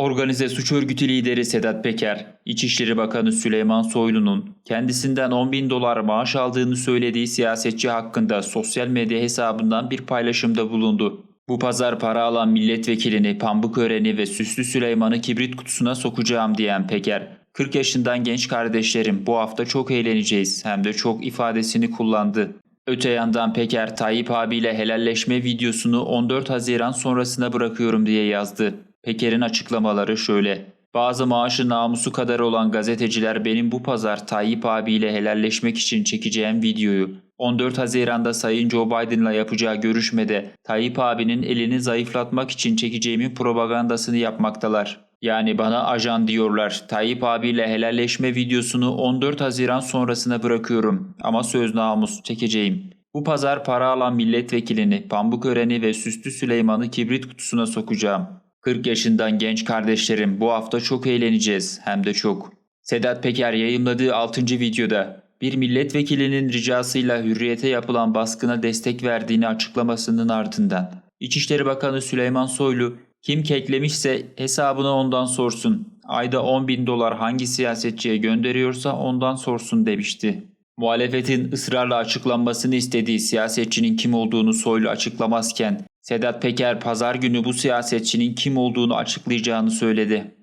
Organize suç örgütü lideri Sedat Peker, İçişleri Bakanı Süleyman Soylu'nun kendisinden 10 bin dolar maaş aldığını söylediği siyasetçi hakkında sosyal medya hesabından bir paylaşımda bulundu. Bu pazar para alan milletvekilini, Pambukören'i ve Süslü Süleyman'ı kibrit kutusuna sokacağım diyen Peker, 40 yaşından genç kardeşlerim bu hafta çok eğleneceğiz hem de çok ifadesini kullandı. Öte yandan Peker Tayyip abiyle helalleşme videosunu 14 Haziran sonrasına bırakıyorum diye yazdı. Peker'in açıklamaları şöyle. Bazı maaşı namusu kadar olan gazeteciler benim bu pazar Tayyip abiyle helalleşmek için çekeceğim videoyu 14 Haziran'da Sayın Joe Biden'la yapacağı görüşmede Tayyip abinin elini zayıflatmak için çekeceğimin propagandasını yapmaktalar. Yani bana ajan diyorlar. Tayyip abiyle helalleşme videosunu 14 Haziran sonrasına bırakıyorum. Ama söz namus çekeceğim. Bu pazar para alan milletvekilini, Pambukören'i ve Süslü Süleyman'ı kibrit kutusuna sokacağım. 40 yaşından genç kardeşlerim bu hafta çok eğleneceğiz hem de çok. Sedat Peker yayımladığı 6. videoda bir milletvekilinin ricasıyla hürriyete yapılan baskına destek verdiğini açıklamasının ardından İçişleri Bakanı Süleyman Soylu kim keklemişse hesabını ondan sorsun. Ayda 10 bin dolar hangi siyasetçiye gönderiyorsa ondan sorsun demişti. Muhalefetin ısrarla açıklanmasını istediği siyasetçinin kim olduğunu Soylu açıklamazken Sedat Peker pazar günü bu siyasetçinin kim olduğunu açıklayacağını söyledi.